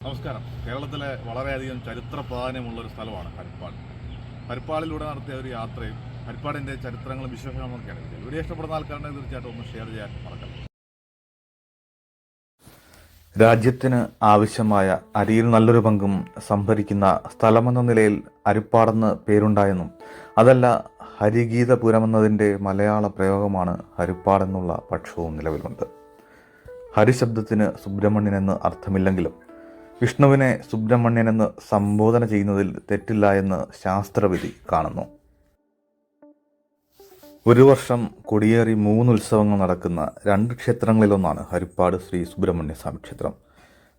നമസ്കാരം. കേരളത്തിലെ വളരെയധികം ചരിത്ര പ്രാധാന്യമുള്ള ഒരു സ്ഥലമാണ് ഹരിപ്പാട് ഹരിപ്പാടിലൂടെ നടത്തിയ ഒരു യാത്രയും ഹരിപ്പാടിന്റെ ചരിത്രങ്ങളും വിശേഷങ്ങളും ഒക്കെയാണ് വീഡിയോ ഇഷ്ടപ്പെടുന്ന ആൾക്കാരുടെ തീർച്ചയായിട്ടും ഒന്ന് ഷെയർ ചെയ്യാൻ മറക്കാം രാജ്യത്തിന് ആവശ്യമായ അരിയിൽ നല്ലൊരു പങ്കും സംഭരിക്കുന്ന സ്ഥലമെന്ന നിലയിൽ ഹരിപ്പാടെന്ന് പേരുണ്ടായെന്നും അതല്ല ഹരിഗീതപുരമെന്നതിന്റെ മലയാള പ്രയോഗമാണ് ഹരിപ്പാടെന്നുള്ള പക്ഷവും നിലവിലുണ്ട്. ഹരിശബ്ദത്തിന് സുബ്രഹ്മണ്യൻ എന്ന് അർത്ഥമില്ലെങ്കിലും വിഷ്ണുവിനെ സുബ്രഹ്മണ്യൻ എന്ന് സംബോധന ചെയ്യുന്നതിൽ തെറ്റില്ല എന്ന് ശാസ്ത്രവിധി കാണുന്നു. ഒരു വർഷം കൊടിയേറി മൂന്ന് ഉത്സവങ്ങൾ നടക്കുന്ന രണ്ട് ക്ഷേത്രങ്ങളിലൊന്നാണ് ഹരിപ്പാട് ശ്രീ സുബ്രഹ്മണ്യ സ്വാമി ക്ഷേത്രം.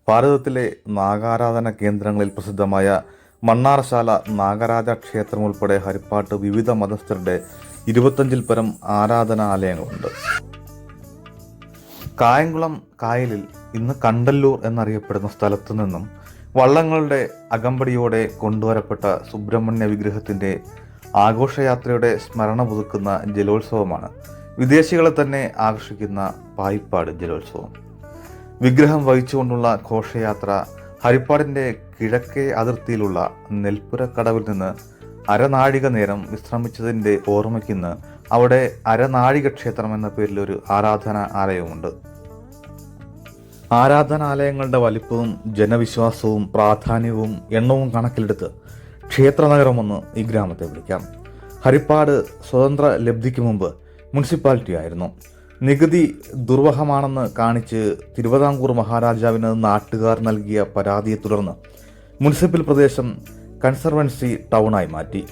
ഭാരതത്തിലെ നാഗാരാധന കേന്ദ്രങ്ങളിൽ പ്രസിദ്ധമായ മണ്ണാറശാല നാഗരാജ ക്ഷേത്രം ഉൾപ്പെടെ ഹരിപ്പാട്ട് വിവിധ മതസ്ഥരുടെ ഇരുപത്തഞ്ചിൽ പരം ആരാധനാലയങ്ങളുണ്ട്. കായംകുളം കായലിൽ ഇന്ന് കണ്ടല്ലൂർ എന്നറിയപ്പെടുന്ന സ്ഥലത്തു നിന്നും വള്ളങ്ങളുടെ അകമ്പടിയോടെ കൊണ്ടുവരപ്പെട്ട സുബ്രഹ്മണ്യ വിഗ്രഹത്തിന്റെ ആഘോഷയാത്രയുടെ സ്മരണ പുതുക്കുന്ന ജലോത്സവമാണ്. വിദേശികളെ തന്നെ ആകർഷിക്കുന്ന പായിപ്പാട് ജലോത്സവം. വിഗ്രഹം വഹിച്ചുകൊണ്ടുള്ള ഘോഷയാത്ര ഹരിപ്പാടിന്റെ കിഴക്കേ അതിർത്തിയിലുള്ള നെൽപ്പുര കടവിൽ നിന്ന് അരനാഴിക നേരം വിശ്രമിച്ചതിന്റെ ഓർമ്മയ്ക്കിന്ന് അവിടെ അരനാഴിക ക്ഷേത്രം എന്ന പേരിൽ ഒരു ആരാധന ആലയവുമുണ്ട് ആരാധനാലയങ്ങളുടെ വലിപ്പവും ജനവിശ്വാസവും പ്രാധാന്യവും എണ്ണവും കണക്കിലെടുത്ത് ക്ഷേത്രനഗരമെന്ന് ഈ ഗ്രാമത്തെ വിളിക്കാം. ഹരിപ്പാട് സ്വതന്ത്ര ലബ്ധിക്ക് മുമ്പ് മുനിസിപ്പാലിറ്റി ആയിരുന്നു. നികുതി ദുർവഹമാണെന്ന് കാണിച്ച് തിരുവിതാംകൂർ മഹാരാജാവിന് നാട്ടുകാർ നൽകിയ പരാതിയെ തുടർന്ന് മുനിസിപ്പൽ പ്രദേശം കൺസർവൻസി ടൗണായി മാറ്റി.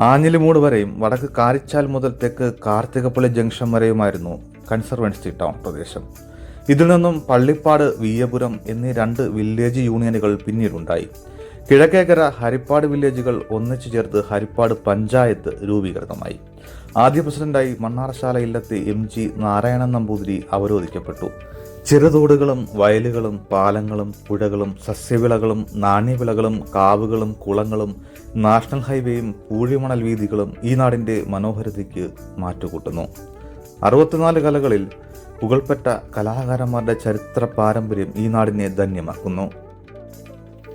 ആഞ്ഞിലിമൂട് വരെയും വടക്ക് കാരിച്ചാൽ മുതൽ തെക്ക് കാർത്തികപ്പള്ളി ജംഗ്ഷൻ വരെയുമായിരുന്നു കൺസർവൻസി ടൗൺ പ്രദേശം. ഇതിൽ നിന്നും പള്ളിപ്പാട് വീയപുരം എന്നീ രണ്ട് വില്ലേജ് യൂണിയനുകൾ പിന്നീടുണ്ടായി. കിഴക്കേക്കര ഹരിപ്പാട് വില്ലേജുകൾ ഒന്നിച്ചു ചേർത്ത് ഹരിപ്പാട് പഞ്ചായത്ത് രൂപീകൃതമായി. ആദ്യ പ്രസിഡന്റായി മണ്ണാറശാല ഇല്ലത്തെ എം ജി നാരായണൻ നമ്പൂതിരി അവരോധിക്കപ്പെട്ടു. ചെറുതോടുകളും വയലുകളും പാലങ്ങളും പുഴകളും സസ്യവിളകളും നാണ്യവിളകളും കാവുകളും കുളങ്ങളും നാഷണൽ ഹൈവേയും പൂഴിമണൽ വീതികളും ഈ നാടിന്റെ മനോഹരതയ്ക്ക് മാറ്റുകൂട്ടുന്നു. അറുപത്തിനാല് കലകളിൽ പുകൾപ്പെട്ട കലാകാരന്മാരുടെ ചരിത്ര പാരമ്പര്യം ഈ നാടിനെ ധന്യമാക്കുന്നു.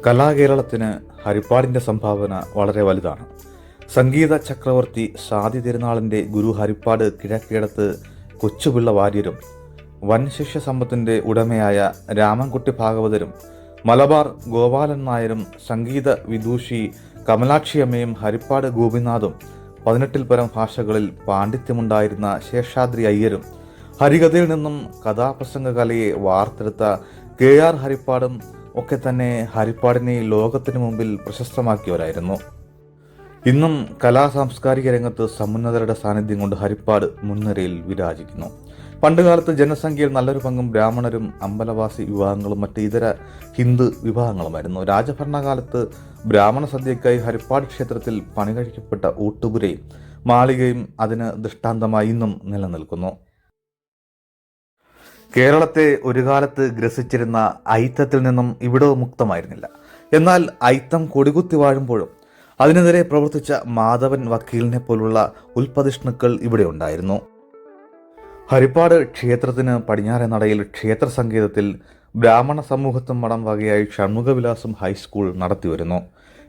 കലാകേരളത്തിന് ഹരിപ്പാടിന്റെ സംഭാവന വളരെ വലുതാണ്. സംഗീത ചക്രവർത്തി ഷാദി തിരുനാളിന്റെ ഗുരു ഹരിപ്പാട് കിഴക്കേടത്ത് കൊച്ചുപിള്ള വാര്യരും വൻ ശിഷ്യ സമ്പത്തിന്റെ ഉടമയായ രാമൻകുട്ടി ഭാഗവതരും മലബാർ ഗോപാലൻ നായരും സംഗീത വിദൂഷി കമലാക്ഷിയമ്മയും ഹരിപ്പാട് ഗോപിനാഥും പതിനെട്ടിൽ പരം ഭാഷകളിൽ പാണ്ഡിത്യമുണ്ടായിരുന്ന ശേഷാദ്രി അയ്യരും ഹരികഥയിൽ നിന്നും കഥാപ്രസംഗ കലയെ വാർത്തെടുത്ത കെ ആർ ഹരിപ്പാടും ഒക്കെ തന്നെ ഹരിപ്പാടിനെ ലോകത്തിനു മുമ്പിൽ പ്രശസ്തമാക്കിയവരായിരുന്നു. ഇന്നും കലാ സാംസ്കാരിക രംഗത്ത് സമുന്നതരുടെ സാന്നിധ്യം കൊണ്ട് ഹരിപ്പാട് മുൻനിരയിൽ വിരാജിക്കുന്നു. പണ്ടുകാലത്ത് ജനസംഖ്യയിൽ നല്ലൊരു പങ്കും ബ്രാഹ്മണരും അമ്പലവാസി വിഭാഗങ്ങളും മറ്റ് ഇതര ഹിന്ദു വിഭാഗങ്ങളുമായിരുന്നു രാജഭരണകാലത്ത് ബ്രാഹ്മണ സദ്യക്കായി ഹരിപ്പാട് ക്ഷേത്രത്തിൽ പണികഴിക്കപ്പെട്ട ഊട്ടുപുരയും മാളികയും അതിന് ദൃഷ്ടാന്തമായി ഇന്നും നിലനിൽക്കുന്നു. കേരളത്തെ ഒരു കാലത്ത് ഗ്രസിച്ചിരുന്ന ഐത്തത്തിൽ നിന്നും ഇവിടെ മുക്തമായിരുന്നില്ല. എന്നാൽ ഐത്തം കൊടികുത്തി വാഴുമ്പോഴും അതിനെതിരെ പ്രവർത്തിച്ച മാധവൻ വക്കീലിനെ പോലുള്ള ഉൽപ്പതിഷ്ണുക്കൾ ഇവിടെ ഉണ്ടായിരുന്നു. ഹരിപ്പാട് ക്ഷേത്രത്തിന് പടിഞ്ഞാറെ നടയിൽ ക്ഷേത്ര സംഗീതത്തിൽ ബ്രാഹ്മണ സമൂഹത്തും മഠം വകയായി ഷൺമുഖവിലാസം ഹൈസ്കൂൾ നടത്തിവരുന്നു.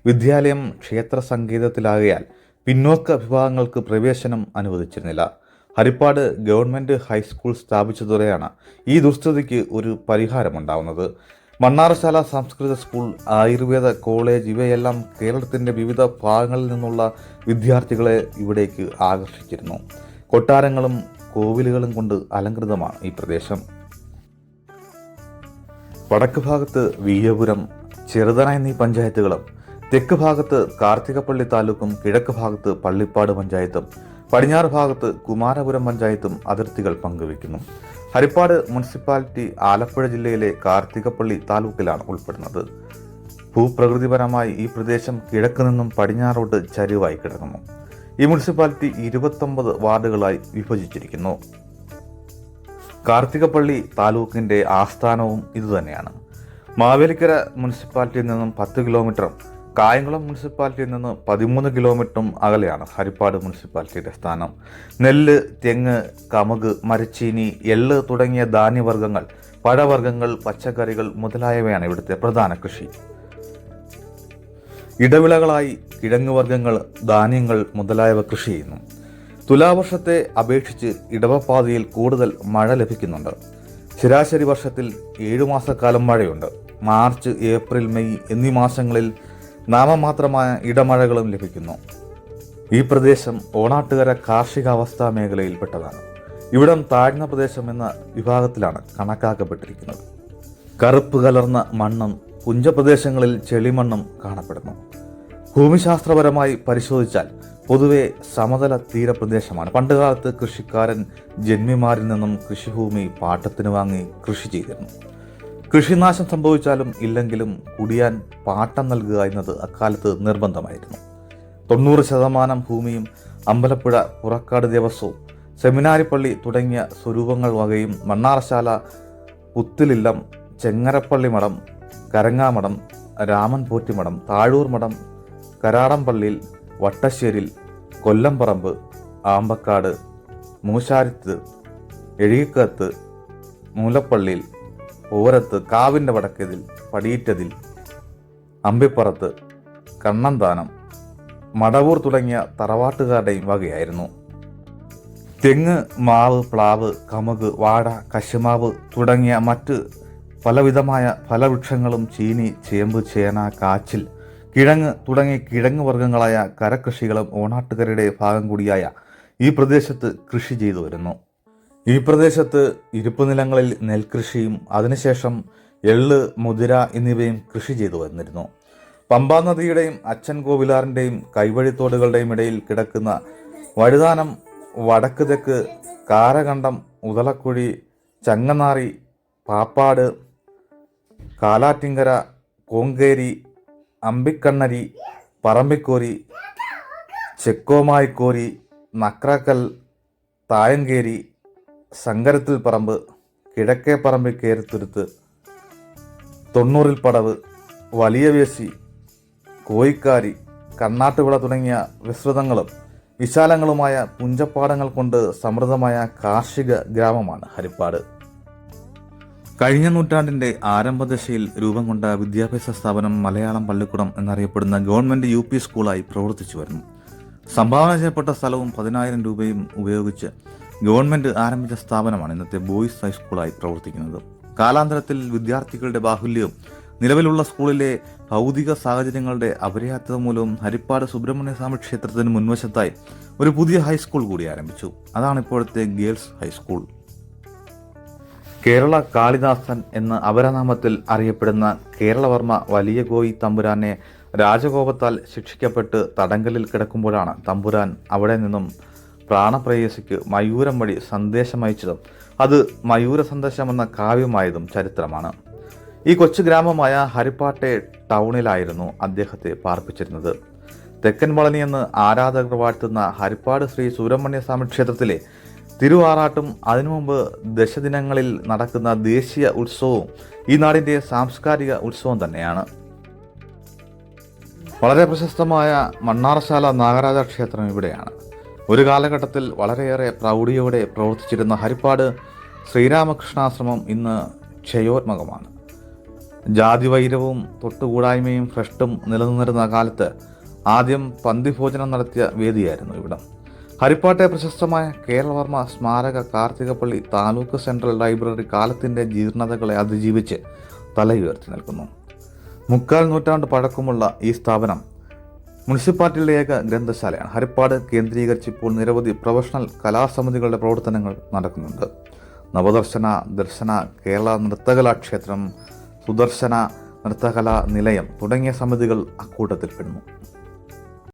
വിദ്യാലയം ക്ഷേത്ര സംഗീതത്തിലാകയാൽ പിന്നോക്ക വിഭാഗങ്ങൾക്ക് പ്രവേശനം അനുവദിച്ചിരുന്നില്ല. ഹരിപ്പാട് ഗവൺമെന്റ് ഹൈസ്കൂൾ സ്ഥാപിച്ചതോടെയാണ് ഈ ദുസ്ഥിതിക്ക് ഒരു പരിഹാരമുണ്ടാവുന്നത്. മണ്ണാറശാല സംസ്കൃത സ്കൂൾ ആയുർവേദ കോളേജ് ഇവയെല്ലാം കേരളത്തിന്റെ വിവിധ ഭാഗങ്ങളിൽ നിന്നുള്ള വിദ്യാർത്ഥികളെ ഇവിടേക്ക് ആകർഷിച്ചിരുന്നു. കൊട്ടാരങ്ങളും കോവിലുകളും കൊണ്ട് അലങ്കൃതമാണ് ഈ പ്രദേശം. വടക്ക് ഭാഗത്ത് വീയപുരം ചെറുതന എന്നീ പഞ്ചായത്തുകളും തെക്ക് ഭാഗത്ത് കാർത്തികപ്പള്ളി താലൂക്കും കിഴക്ക് ഭാഗത്ത് പള്ളിപ്പാട് പഞ്ചായത്തും പടിഞ്ഞാറ് ഭാഗത്ത് കുമാരപുരം പഞ്ചായത്തും അതിർത്തികൾ പങ്കുവയ്ക്കുന്നു. ഹരിപ്പാട് മുനിസിപ്പാലിറ്റി ആലപ്പുഴ ജില്ലയിലെ കാർത്തികപ്പള്ളി താലൂക്കിലാണ് ഉൾപ്പെടുന്നത്. ഭൂപ്രകൃതിപരമായി ഈ പ്രദേശം കിഴക്ക് നിന്നും പടിഞ്ഞാറോട്ട് ചരിവായി കിടക്കുന്നു. ഈ മുനിസിപ്പാലിറ്റി ഇരുപത്തൊമ്പത് വാർഡുകളായി വിഭജിച്ചിരിക്കുന്നു. കാർത്തികപ്പള്ളി താലൂക്കിന്റെ ആസ്ഥാനവും ഇതുതന്നെയാണ്. മാവേലിക്കര മുനിസിപ്പാലിറ്റിയിൽ നിന്നും പത്ത് കിലോമീറ്ററും കായംകുളം മുനിസിപ്പാലിറ്റിയിൽ നിന്ന് പതിമൂന്ന് കിലോമീറ്ററും അകലെയാണ് ഹരിപ്പാട് മുനിസിപ്പാലിറ്റിയുടെ സ്ഥാനം. നെല്ല് തെങ്ങ് കമുക് മരച്ചീനി എള്ള് തുടങ്ങിയ ധാന്യവർഗങ്ങൾ പഴവർഗങ്ങൾ പച്ചക്കറികൾ മുതലായവയാണ് ഇവിടുത്തെ പ്രധാന കൃഷി. ഇടവിളകളായി കിഴങ്ങുവർഗങ്ങൾ ധാന്യങ്ങൾ മുതലായവ കൃഷി ചെയ്യുന്നു. തുലാവർഷത്തെ അപേക്ഷിച്ച് ഇടവപ്പാതയിൽ കൂടുതൽ മഴ ലഭിക്കുന്നുണ്ട്. ശരാശരി വർഷത്തിൽ ഏഴു മാസക്കാലം മഴയുണ്ട്. മാർച്ച് ഏപ്രിൽ മെയ് എന്നീ മാസങ്ങളിൽ നാമമാത്രമായ ഇടമഴകളും ലഭിക്കുന്നു. ഈ പ്രദേശം ഓണാട്ടുകര കാർഷികാവസ്ഥാ മേഖലയിൽപ്പെട്ടതാണ്. ഇവിടം താഴ്ന്ന പ്രദേശം എന്ന വിഭാഗത്തിലാണ് കണക്കാക്കപ്പെട്ടിരിക്കുന്നത്. കറുപ്പ് കലർന്ന മണ്ണും പുഞ്ചപ്രദേശങ്ങളിൽ ചെളിമണ്ണും കാണപ്പെടുന്നു. ഭൂമിശാസ്ത്രപരമായി പരിശോധിച്ചാൽ പൊതുവെ സമതല തീരപ്രദേശമാണ്. പണ്ടുകാലത്ത് കൃഷിക്കാരൻ ജന്മിമാരിൽ നിന്നും കൃഷിഭൂമി പാട്ടത്തിന് വാങ്ങി കൃഷി ചെയ്തിരുന്നു. കൃഷിനാശം സംഭവിച്ചാലും ഇല്ലെങ്കിലും കുടിയാൻ പാട്ടം നൽകുക എന്നത് അക്കാലത്ത് നിർബന്ധമായിരുന്നു. തൊണ്ണൂറ് ശതമാനം ഭൂമിയും അമ്പലപ്പുഴ പുറക്കാട് ദേവസ്വവും സെമിനാരിപ്പള്ളി തുടങ്ങിയ സ്വരൂപങ്ങൾ വകയും മണ്ണാറശാല പുത്തിലില്ലം ചെങ്ങരപ്പള്ളി മഠം കരങ്ങാമഠം രാമൻ പോറ്റിമഠം താഴൂർ മഠം കരാടംപള്ളിയിൽ വട്ടശ്ശേരിൽ കൊല്ലംപറമ്പ് ആമ്പക്കാട് മൂശാരിത്ത് എഴുകിക്കത്ത് മൂലപ്പള്ളിയിൽ ഓരത്ത് കാവിന്റെ വടക്കതിൽ പടിയിറ്റതിൽ അമ്പിപ്പുറത്ത് കണ്ണന്താനം മടവൂർ തുടങ്ങിയ തറവാട്ടുകാരുടെയും വകയായിരുന്നു. തെങ്ങ് മാവ് പ്ലാവ് കമുക് വാട കശുമാവ് തുടങ്ങിയ മറ്റ് പലവിധമായ ഫലവൃക്ഷങ്ങളും ചീനി ചേമ്പ് ചേന കാച്ചിൽ കിഴങ്ങ് തുടങ്ങിയ കിഴങ്ങ് വർഗങ്ങളായ കരകൃഷികളും ഓണാട്ടുകരയുടെ ഭാഗം കൂടിയായ ഈ പ്രദേശത്ത് കൃഷി ചെയ്തു വരുന്നു. ഈ പ്രദേശത്ത് ഇരുപ്പ് നിലങ്ങളിൽ നെൽകൃഷിയും അതിനുശേഷം എള്ള് മുതിര എന്നിവയും കൃഷി ചെയ്തു വന്നിരുന്നു. പമ്പാ നദിയുടെയും അച്ഛൻ കോവിലാറിന്റെയും കൈവഴിത്തോടുകളുടെയും ഇടയിൽ കിടക്കുന്ന വഴുതാനം വടക്ക് തെക്ക് കാരകണ്ടം ഉദളക്കുഴി ചങ്ങനാറി പാപ്പാട് കാലാറ്റിങ്കര കോങ്കേരി അമ്പിക്കണ്ണരി പറമ്പിക്കോരി ചെക്കോമായിക്കോരി നക്രാക്കൽ തായങ്കേരി സങ്കരത്തിൽ പറമ്പ് കിഴക്കേ പറമ്പിൽ കയറിത്തുരുത്ത് തൊണ്ണൂറിൽ പടവ് വലിയ വേശി കോയിക്കാരി കണ്ണാട്ടുവിള തുടങ്ങിയ വിസ്തൃതങ്ങളും വിശാലങ്ങളുമായ പുഞ്ചപ്പാടങ്ങൾ കൊണ്ട് സമൃദ്ധമായ കാർഷിക ഗ്രാമമാണ് ഹരിപ്പാട്. കഴിഞ്ഞ നൂറ്റാണ്ടിന്റെ ആരംഭദശയിൽ രൂപം കൊണ്ട വിദ്യാഭ്യാസ സ്ഥാപനം മലയാളം പള്ളിക്കുടം എന്നറിയപ്പെടുന്ന ഗവൺമെന്റ് യു സ്കൂളായി പ്രവർത്തിച്ചു വരുന്നു. സംഭാവന ചെയ്യപ്പെട്ട സ്ഥലവും പതിനായിരം രൂപയും ഉപയോഗിച്ച് ഗവൺമെന്റ് ആരംഭിച്ച സ്ഥാപനമാണ് ഇന്നത്തെ ബോയ്സ് ഹൈസ്കൂളായി പ്രവർത്തിക്കുന്നത്. കാലാന്തരത്തിൽ വിദ്യാർത്ഥികളുടെ ബാഹുല്യവും നിലവിലുള്ള സ്കൂളിലെ ഭൗതിക സാഹചര്യങ്ങളുടെ അപര്യാപ്തത മൂലവും ഹരിപ്പാട് സുബ്രഹ്മണ്യ സ്വാമി ക്ഷേത്രത്തിന് മുൻവശത്തായി ഒരു പുതിയ ഹൈസ്കൂൾ കൂടി ആരംഭിച്ചു. അതാണ് ഇപ്പോഴത്തെ ഗേൾസ് ഹൈസ്കൂൾ. കേരള കാളിദാസൻ എന്ന അപരനാമത്തിൽ അറിയപ്പെടുന്ന കേരളവർമ്മ വലിയ കോയി തമ്പുരാനെ രാജകോപത്താൽ ശിക്ഷിക്കപ്പെട്ട് തടങ്കലിൽ കിടക്കുമ്പോഴാണ് തമ്പുരാൻ അവിടെ നിന്നും പ്രാണപ്രേയസിക്ക് മയൂരം വഴി സന്ദേശമയച്ചതും അത് മയൂര സന്ദേശം എന്ന കാവ്യമായതും ചരിത്രമാണ്. ഈ കൊച്ചു ഗ്രാമമായ ഹരിപ്പാട്ടെ ടൗണിലായിരുന്നു അദ്ദേഹത്തെ പാർപ്പിച്ചിരുന്നത്. തെക്കൻ വളനി എന്ന് ആരാധകർ വാഴ്ത്തുന്ന ഹരിപ്പാട് ശ്രീ സുബ്രഹ്മണ്യ സ്വാമി ക്ഷേത്രത്തിലെ തിരുവാറാട്ടും അതിനു മുമ്പ് ദശദിനങ്ങളിൽ നടക്കുന്ന ദേശീയ ഉത്സവവും ഈ നാടിന്റെ സാംസ്കാരിക ഉത്സവം തന്നെയാണ്. വളരെ പ്രശസ്തമായ മണ്ണാറശാല നാഗരാജ ക്ഷേത്രം ഇവിടെയാണ്. ഒരു കാലഘട്ടത്തിൽ വളരെയേറെ പ്രൗഢിയോടെ പ്രവർത്തിച്ചിരുന്ന ഹരിപ്പാട് ശ്രീരാമകൃഷ്ണാശ്രമം ഇന്ന് ക്ഷയോത്മകമാണ് ജാതിവൈരവും തൊട്ടുകൂടായ്മയും ഭ്രഷ്ടും നിലനിന്നിരുന്ന കാലത്ത് ആദ്യം പന്തിഭോജനം നടത്തിയ വേദിയായിരുന്നു ഇവിടം. ഹരിപ്പാട്ടെ പ്രശസ്തമായ കേരളവർമ്മ സ്മാരക കാർത്തികപ്പള്ളി താലൂക്ക് സെൻട്രൽ ലൈബ്രറി കാലത്തിന്റെ ജീർണതകളെ അതിജീവിച്ച് തലയുയർത്തി നിൽക്കുന്നു. മുക്കാൽ നൂറ്റാണ്ട് പഴക്കമുള്ള ഈ സ്ഥാപനം മുനിസിപ്പാലിറ്റിയിലെ ഏക ഗ്രന്ഥശാലയാണ്. ഹരിപ്പാട് കേന്ദ്രീകരിച്ച് ഇപ്പോൾ നിരവധി പ്രൊഫഷണൽ കലാസമിതികളുടെ പ്രവർത്തനങ്ങൾ നടക്കുന്നുണ്ട്. നവദർശന ദർശന കേരള നൃത്തകലാ ക്ഷേത്രം സുദർശന നൃത്തകലാ നിലയം തുടങ്ങിയ സമിതികൾ അക്കൂട്ടത്തിൽപ്പെടുന്നു.